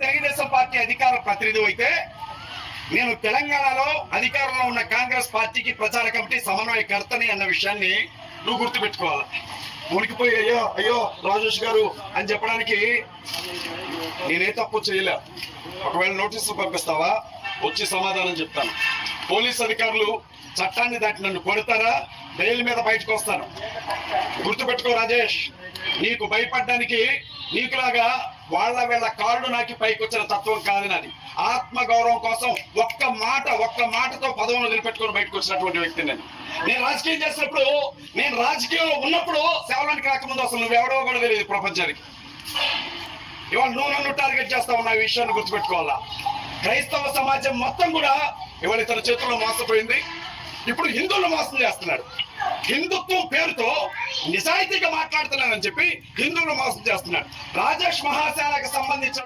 Telugu Desam party అధికార ప్రతినిధి అయితే నేను తెలంగాణలో అధికారంలో ఉన్న కాంగ్రెస్ పార్టీకి ప్రచార కమిటీ సమన్వయకర్తని అన్న విషయాన్ని నువ్వు గుర్తుపెట్టుకోవాలి? ఉనికిపోయి అయ్యో అయ్యో రాజేష్ గారు అని చెప్పడానికి నేనే తప్పు చేయలే. ఒకవేళ నోటీసు పంపిస్తావా? వచ్చి సమాధానం చెప్తాను. పోలీస్ అధికారులు చట్టాన్ని దాటి నన్ను కొడతారా? బెయిల్ మీద బయటకు వస్తాను. గుర్తుపెట్టుకో రాజేష్ నీకు భయపడడానికి నీకులాగా వాళ్ళ వీళ్ళ కాళ్ళు నాకి పైకి వచ్చిన తత్వం కాదు నాది ఆత్మ గౌరవం కోసం ఒక్క మాట ఒక్క మాటతో పదవులు నిలబెట్టుకొని బయటకు వచ్చినటువంటి వ్యక్తి నేను. నేను రాజకీయం చేసినప్పుడు నేను రాజకీయంలో ఉన్నప్పుడు సేవలానికి రాకముందు అసలు నువ్వెవడో కూడా తెలియదు ప్రపంచానికి. ఇవాళ నువ్వు నన్ను టార్గెట్ చేస్తా ఉన్న ఈ విషయాన్ని గుర్తుపెట్టుకోవాలా? క్రైస్తవ సమాజం మొత్తం కూడా ఇవాళ ఇతర చేతుల్లో మోసపోయింది. ఇప్పుడు హిందువులు మోసం చేస్తున్నాడు హిందుత్వం పేరుతో నిజాయితీగా మాట్లాడుతున్నానని చెప్పి హిందువులు మోసం చేస్తున్నాడు రాజేష్ మహాశాలకు సంబంధించిన